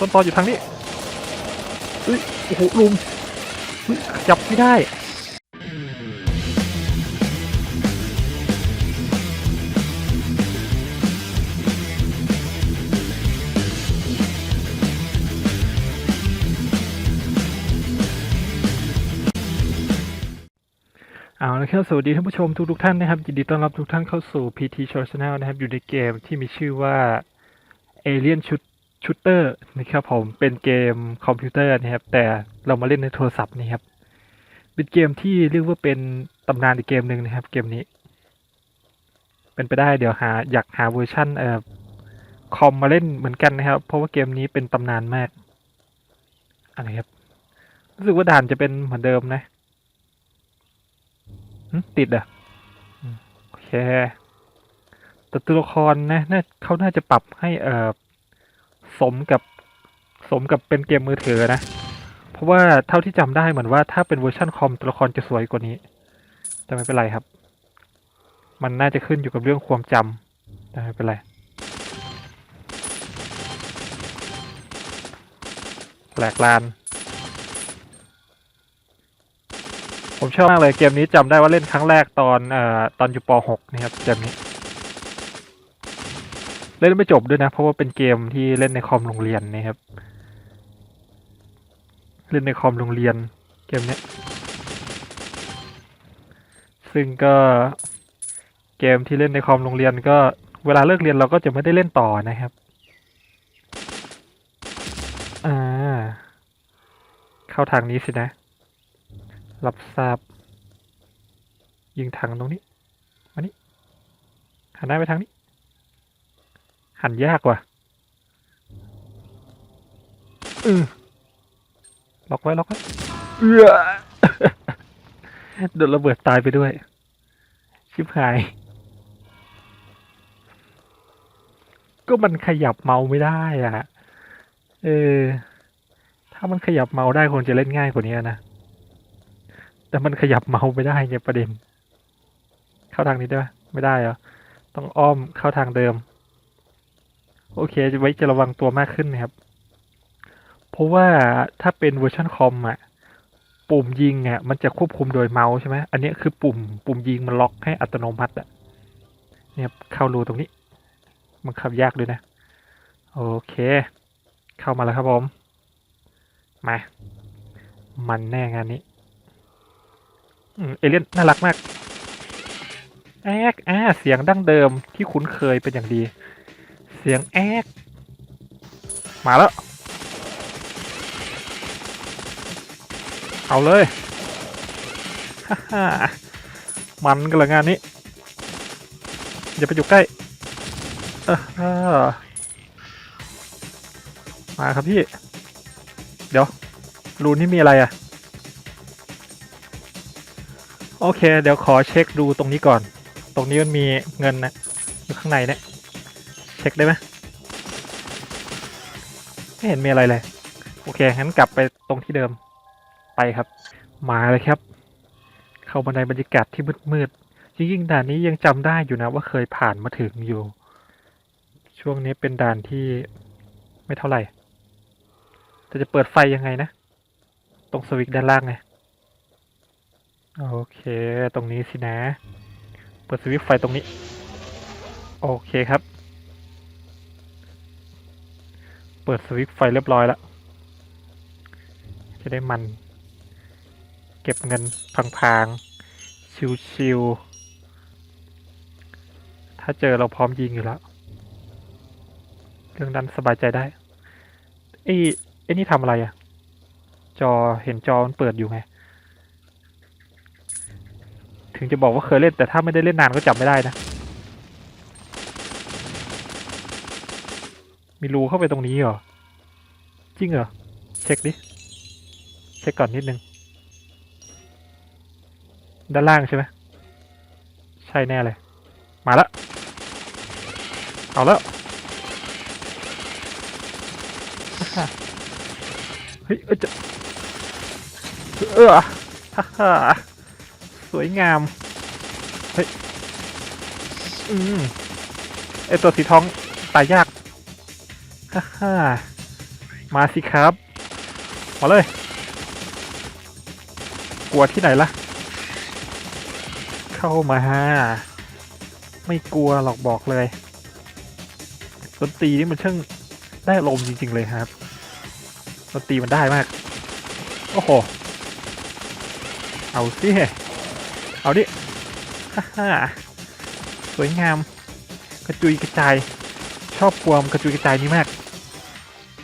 ต้นตออยู่ทางนี้เฮ้ยโอ้โหลุมเฮ้ยขยับไม่ได้เอาละครับสวัสดีท่านผู้ชมทุกทุกท่านนะครับยินดีต้อนรับทุกท่านเข้าสู่ PT Channel นะครับ อยู่ในเกมที่มีชื่อว่า Alien Shoot Shooter นะครับผมเป็นเกมคอมพิวเตอร์นะครับ แต่เรามาเล่นในโทรศัพท์นะครับ เป็นเกมที่เรียกว่าเป็นตำนานอีกเกมหนึ่งนะครับ เกมนี้ เป็นไปได้เดี๋ยวหาอยากหาเวอร์ชั่นเอ่อคอมมาเล่นเหมือนกันนะครับ เพราะว่าเกมนี้เป็นตำนานมากอะไรครับรู้สึกว่าด่านจะเป็นเหมือนเดิมนะติดอะโอเคแต่ตัวละครนะน่าเขาน่าจะปรับให้เอ่อ สมกับสมกับเป็นเกมมือถือนะ เพราะว่าเท่าที่จำได้เหมือนว่าถ้าเป็นเวอร์ชันคอมตัวละครจะสวยกว่านี้ แต่ไม่เป็นไรครับ มันน่าจะขึ้นอยู่กับเรื่องความจำแต่ไม่เป็นไรแหลกลาน ผมชอบมากเลยเกมนี้จำได้ว่าเล่นครั้งแรกตอนเอ่อตอนอยู่ป .6 นะครับเกมนี้ เล่นไม่จบด้วยนะ เพราะว่าเป็นเกมที่เล่นในคอมโรงเรียนนะครับ เล่นในคอมโรงเรียนเกมนี้ซึ่งก็เกมที่เล่นในคอมโรงเรียนก็เวลาเลิกเรียนเราก็จะไม่ได้เล่นต่อนะครับ อ่า เข้าทางนี้สินะ รับทราบ ยิงถังตรงนี้ มานี่หันหน้าไปทางนี้ หันยากว่ะอือล็อกไว้ล็อกไว้เออโดนระเบิดตายไปด้วย ชิบหาย ก็มันขยับเมาไม่ได้อะ เออ ถ้ามันขยับเมาได้คงจะเล่นง่ายกว่านี้นะ แต่มันขยับเมาไม่ได้เนี่ยประเด็น เข้าทางนี้ได้ไหมไม่ได้เหรอ ต้องอ้อมเข้าทางเดิม โอเคจะไว้จะระวังตัวมากขึ้นนะครับ เพราะว่าถ้าเป็นเวอร์ชันคอมอะปุ่มยิงอะมันจะควบคุมโดยเมาส์ใช่ไหมอันนี้คือปุ่มปุ่มยิงมันล็อกให้อัตโนมัติอะเนี่ยเข้ารูตรงนี้ มันขับยากด้วยนะ โอเค เข้ามาแล้วครับผม มา มันแน่งานนี้เอเลี่ยนน่ารักมากแอกอ่าเสียงดั้งเดิมที่คุ้นเคยเป็นอย่างดี เสียงแอกมาแล้ว เอาเลยฮ่าฮ่ามันกันละงานนี้ อย่าไปอยู่ใกล้เออมาครับพี่ เดี๋ยว รูนี่มีอะไรอะ โอเค เดี๋ยวขอเช็คดูตรงนี้ก่อน ตรงนี้มันมีเงินนะอยู่ข้างในเนี่ย เช็คได้ไหมไม่เห็นมีอะไรเลย โอเคงั้นกลับไปตรงที่เดิมไปครับ มาเลยครับ เข้ามาในบรรยากาศที่มืดๆจริงๆด่านนี้ยังจำได้อยู่นะว่าเคยผ่านมาถึงอยู่ ช่วงนี้เป็นด่านที่ไม่เท่าไหร่แต่จะเปิดไฟยังไงนะ ตรงสวิตช์ด้านล่างไงโอเค ตรงนี้สินะ เปิดสวิตช์ไฟตรงนี้ โอเคครับ เปิดสวิตช์ไฟเรียบร้อยแล้ว จะได้มัน เก็บเงินพางๆ ชิวๆ ถ้าเจอเราพร้อมยิงอยู่แล้ว เรื่องนั้นสบายใจได้ ไอ้ไอ้นี่ทำอะไรอะจอเห็นจอมันเปิดอยู่ไง ถึงจะบอกว่าเคยเล่นแต่ถ้าไม่ได้เล่นนานก็จำไม่ได้นะ มีรูเข้าไปตรงนี้เหรอ จริงเหรอ เช็คดิ เช็คก่อนนิดนึง ด้านล่างใช่ไหม ใช่แน่เลย มาแล้ว เอาแล้ว เฮ้ย เอ้ยจะเออฮ่าฮ่าสวยงาม เฮ้ย อืมไอตัวสีทองตายยาก ฮ่าฮ่ามาสิครับ มาเลย กลัวที่ไหนล่ะ เข้ามาฮะไม่กลัวหรอกบอกเลยดนตรีนี่มันช่างได้อารมจริง ๆ เลยครับดนตรีมันได้มาก โอ้โห เอาสิ เอาดิฮ่าฮ่าสวยงาม กระจุยกระจาย ชอบความกระจุยกระจายนี้มาก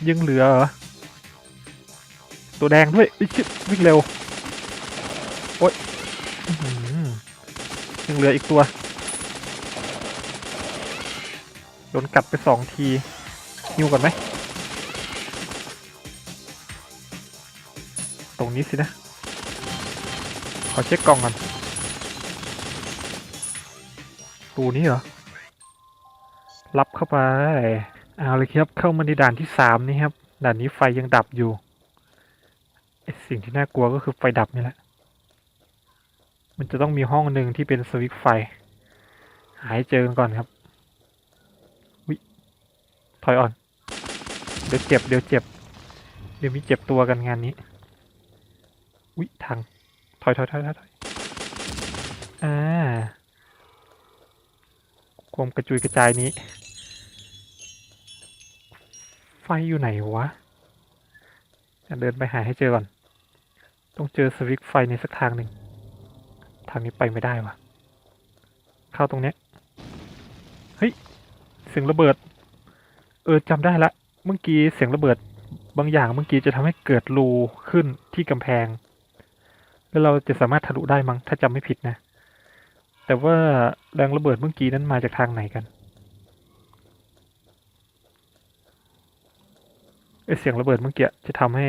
ยังเหลือเหรอ ตัวแดงด้วยอุ๊ยชิบวิ่งเร็ว โอ๊ยอยังเหลืออีกตัว โดนกัดไปสองทีฮิวก่อนไหม ตรงนี้สินะ ขอเช็คกล่องก่อนตูนี้เหรอ รับเข้าไป เอาเลยครับเข้ามาในด่านที่สามนี่ครับด่านนี้ไฟยังดับอยู่ไอสิ่งที่น่ากลัวก็คือไฟดับนี่แหละ มันจะต้องมีห้องหนึ่งที่เป็นสวิตช์ไฟ หาให้เจอกันก่อนครับวิถอยอ่อน เดี๋ยวเจ็บเดี๋ยวเจ็บ เดี๋ยวมีเจ็บตัวกันงานนี้วิทางถอยถอยถอยถอยถอยอ่าความกระจุยกระจายนี้ ไฟอยู่ไหนวะ จะเดินไปหาให้เจอก่อน ต้องเจอสวิตช์ไฟในสักทางหนึ่ง ทางนี้ไปไม่ได้วะเข้าตรงเนี้ย เฮ้ย เสียงระเบิด เออจำได้ละ เมื่อกี้เสียงระเบิด บางอย่างเมื่อกี้จะทำให้เกิดรูขึ้นที่กำแพง แล้วเราจะสามารถทะลุได้มั้งถ้าจำไม่ผิดนะ แต่ว่าแรงระเบิดเมื่อกี้นั้นมาจากทางไหนกัน ไอเสียงระเบิดเมื่อกี้จะทำให้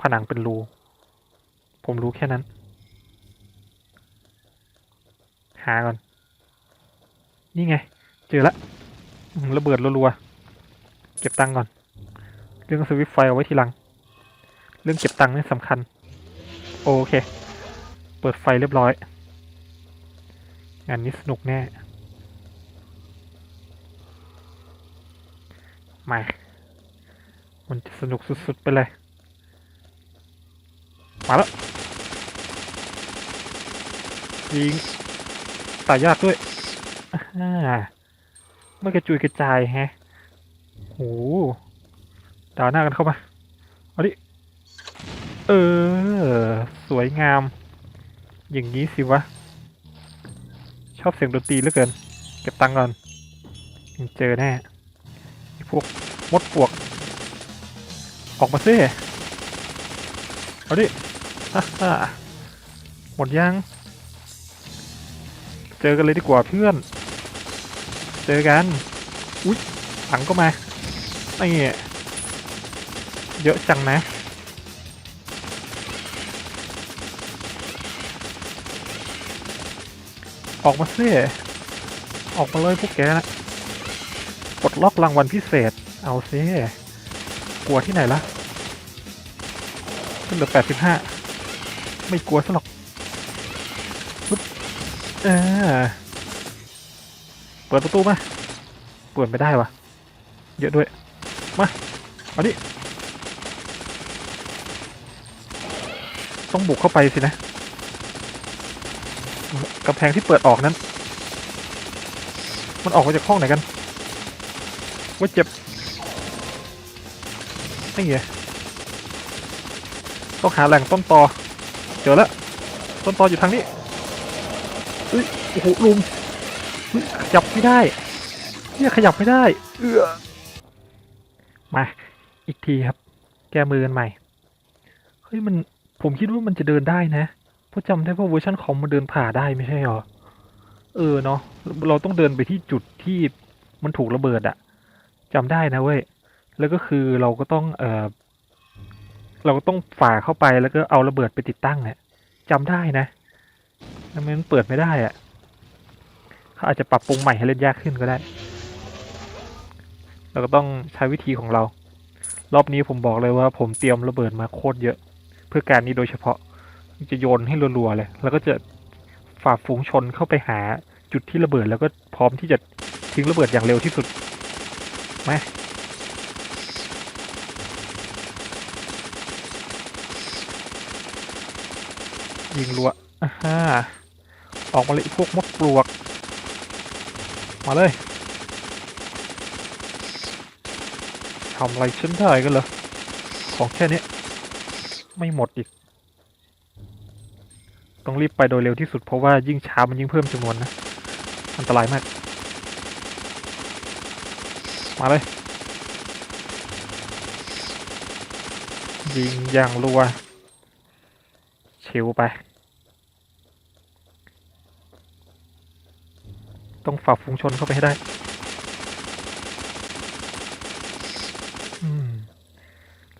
ผนังเป็นรู ผมรู้แค่นั้น หาก่อน นี่ไง เจอละระเบิดรัวๆ เก็บตังค์ก่อน เรื่องสวิตไฟเอาไว้ทีหลัง เรื่องเก็บตังค์นี่สำคัญ โอเค เปิดไฟเรียบร้อย งานนี้สนุกแน่ มา มันจะสนุกสุดๆไปเลย มาแล้วยิงตายยากด้วยไม่กระจุยกระจายแฮะโหด่าหน้ากันเข้ามาเอาดิเออ สวยงาม อย่างนี้สิวะ ชอบเสียงดนตรีเหลือเกิน เก็บตังค์ก่อนยังเจอแน่พวกมดปวก ออกมาซิเอาดิฮ่าหมดยัง เจอกันเลยดีกว่าเพื่อน เจอกัน อุ๊ยหลังก็มาไอ้เยอะจังนะออกมาซิออกมาเลยพวกแกนะปลดล็อกรางวัลพิเศษ เอาซิกลัวที่ไหนล่ะ เหลือแปดสิบห้าไม่กลัวซะหรอกปึ๊บอ่าเปิดประตูมาเปิดไม่ได้วะเยอะด้วย มาเอาดิต้องบุกเข้าไปสินะกำแพงที่เปิดออกนั้น มันออกมาจากห้องไหนกันว่าเจ็บไม่เหี้ย ต้องหาแหล่งต้นตอเจอแล้ว ต้นตออยู่ทางนี้อุ้ยโอ้โหลุมขยับไม่ได้เนี่ยขยับไม่ได้ เอือมา อีกทีครับ แกมือกันใหม่ เฮ้ยมันผมคิดว่ามันจะเดินได้นะเพราะจำได้ว่าเวอร์ชันคอมมันเดินผ่าได้ไม่ใช่หรอ เออเนาะเราต้องเดินไปที่จุดที่มันถูกระเบิดอะจำได้นะเว้ย แล้วก็คือเราก็ต้องเออ เราก็ต้องฝ่าเข้าไปแล้วก็เอาระเบิดไปติดตั้งเนี่ยจำได้นะทำไมมันเปิดไม่ได้อะเขาอาจจะปรับปรุงใหม่ให้เล่นยากขึ้นก็ได้ เราก็ต้องใช้วิธีของเรา รอบนี้ผมบอกเลยว่า ผมเตรียมระเบิดมาโคตรเยอะ เพื่อการนี้โดยเฉพาะ จะโยนให้รัวๆเลย แล้วก็จะฝ่าฝูงชนเข้าไปหาจุดที่ระเบิดแล้วก็พร้อมที่จะทิ้งระเบิดอย่างเร็วที่สุดมา ยิงรัวอ่าฮะออกมาเลยพวกมดปลวก มาเลยทำอะไรฉันได้กันเหรอ ของแค่นี้ ไม่หมดอีก ต้องรีบไปโดยเร็วที่สุดเพราะว่ายิ่งช้ามันยิ่งเพิ่มจำนวนนะ อันตรายมาก มาเลย ยิงอย่างรัว ชิวไป ต้องฝ่าฝูงชนเข้าไปให้ได้อืม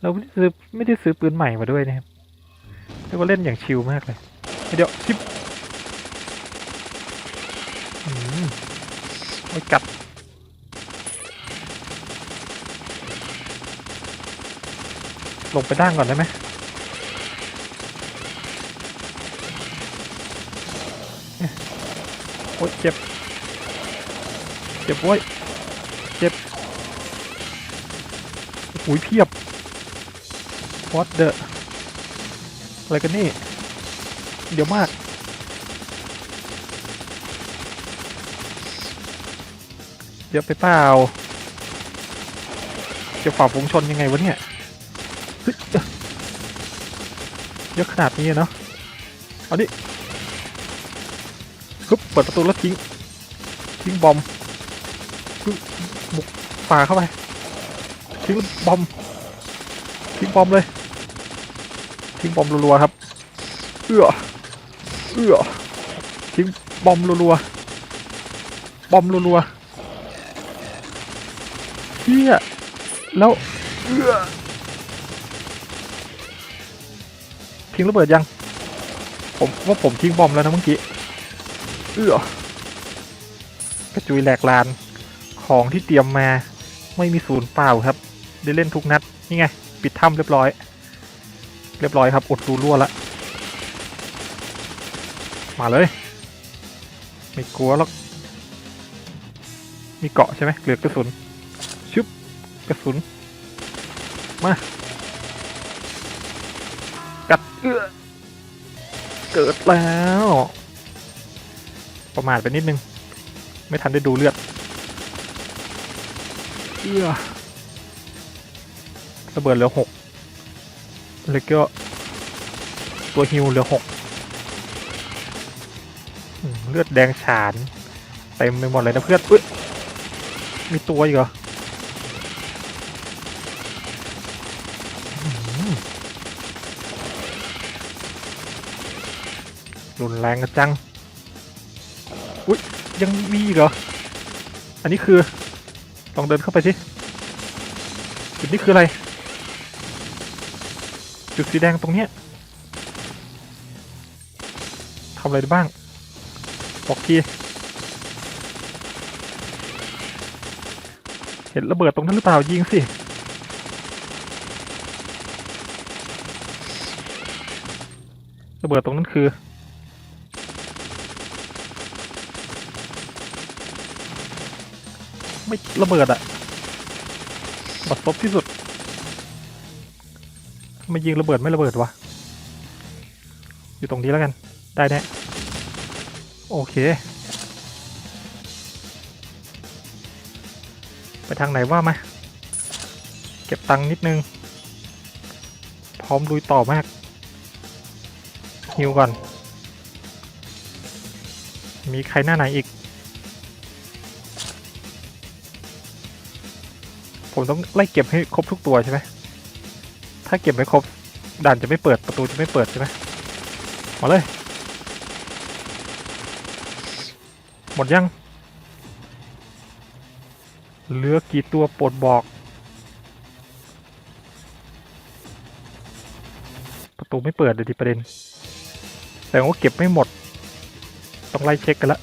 เราไม่ได้ซื้อไม่ได้ซื้อปืนใหม่มาด้วยนะครับเรียกว่าเล่นอย่างชิลมากเลย เดี๋ยวชิปอืมไม่กัด ลงไปด้านก่อนได้ไหมเนี่ยโอ๊ยเจ็บ เจ็บโว้ยเจ็บโอ้ยเพียบ what the อะไรกันนี่ เดี๋ยวมาก เดี๋ยวไปเปล่า จะฝ่าฝูงชนยังไงวะเนี่ยเยอะขนาดนี้เนาะ เอาดิ ฮึบเปิดประตูแล้วทิ้ง ทิ้งบอมฮึบบุกฝ่าเข้าไปทิ้งบอม ทิ้งบอมเลย ทิ้งบอมรัวๆครับ เอื้อ เอื้อ ทิ้งบอมรัวๆ บอมรัวๆเฮียแล้ว เอื้อ ทิ้งระเบิดยัง ผมว่าผมทิ้งบอมแล้วนะเมื่อกี้ เอื้อกระจุยแหลกลานของที่เตรียมมาไม่มีศูนย์เปล่าครับ ได้เล่นทุกนัด นี่ไง ปิดถ้ำเรียบร้อย เรียบร้อยครับ อดรูรั่วละ มาเลย ไม่กลัวหรอก มีเกาะใช่ไหมเหลือกระสุน ชึบ กระสุน มา กัดเอื้อเกิดแล้ว ประมาทไปนิดนึง ไม่ทันได้ดูเลือดเอื้อระเบิดเหลือหกแล้วก็ตัวฮิวเหลือหกอืมเลือดแดงฉานเต็มไปหมดเลยนะเพื่อนอุ้ยมีตัวอีกเหรออืมรุนแรงกันจัง อุ้ยยังมีอีกเหรอ อันนี้คือ ลองเดินเข้าไปสิจุดนี้คืออะไร จุดสีแดงตรงเนี้ยทำอะไรได้บ้าง บอกที เห็นระเบิดตรงนั้นหรือเปล่ายิงสิระเบิดตรงนั้นคือ ไม่ระเบิดอะบัดซบที่สุดไมายิงระเบิดไม่ระเบิดวะ อยู่ตรงนี้แล้วกัน ได้แน่โอเค ไปทางไหนว่ามาเก็บตังค์นิดนึง พร้อมลุยต่อมากฮิวก่อน มีใครหน้าไหนอีก ผมต้องไล่เก็บให้ครบทุกตัวใช่ไหมถ้าเก็บไม่ครบด่านจะไม่เปิดประตูจะไม่เปิดใช่ไหมมาเลย หมดยังเหลือกี่ตัวโปรดบอก ประตูไม่เปิดเลยดิประเด็น แต่ว่าเก็บไม่หมด ต้องไล่เช็คกันละ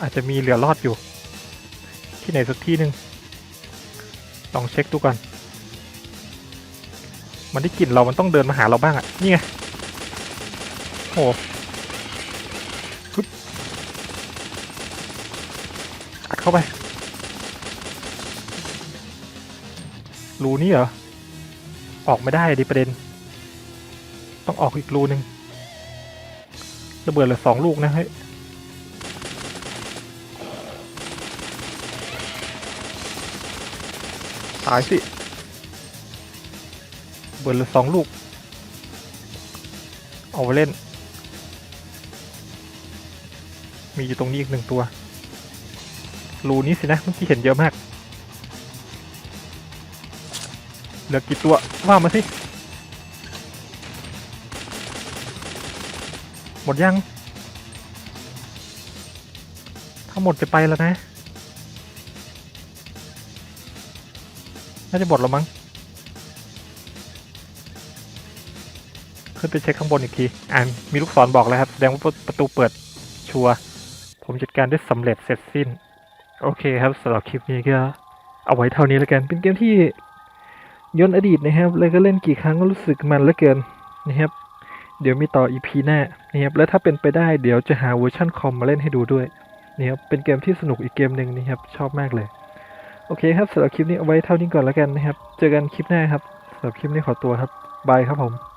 อาจจะมีเหลือรอดอยู่ ที่ไหนสักที่หนึ่ง ลองเช็คดูก่อน มันได้กลิ่นเรา มันต้องเดินมาหาเราบ้างอะ่ะนี่ไง โอ้ปึ๊บอัดเข้าไป รูนี้เหรอ ออกไม่ได้ดิประเด็น ต้องออกอีกรูหนึ่งระเบิดเหลือสองลูกนะเฮ้ยายสิ เบิดเหลือสองลูก เอาไปเล่น มีอยู่ตรงนี้อีกหนึ่งตัว รูนี้สินะเมื่อกี้เห็นเยอะมาก เหลือกี่ตัวว่ามาสิ หมดยัง ถ้าหมดจะไปแล้วนะ น่าจะหมดแล้วมั้ง ขึ้นไปเช็คข้างบนอีกที อ่านมีลูกศรบอกแล้วครับ แสดงว่าประตูเปิดชัวร์ ผมจัดการได้สำเร็จเสร็จสิ้น โอเคครับสำหรับคลิปนี้ก็เอาไว้เท่านี้แล้วกัน เป็นเกมที่ย้อนอดีตนะครับเลยก็เล่นกี่ครั้งก็รู้สึกมันเหลือเกินนะครับ เดี๋ยวมีต่อ EP หน้านะครับและถ้าเป็นไปได้เดี๋ยวจะหาเวอร์ชันคอมมาเล่นให้ดูด้วยนะครับเป็นเกมที่สนุกอีกเกมหนึ่งนะครับชอบมากเลย โอเคครับสำหรับคลิปนี้เอาไว้เท่านี้ก่อนแล้วกันนะครับ เจอกันคลิปหน้าครับสำหรับคลิปนี้ขอตัวครับบายครับผม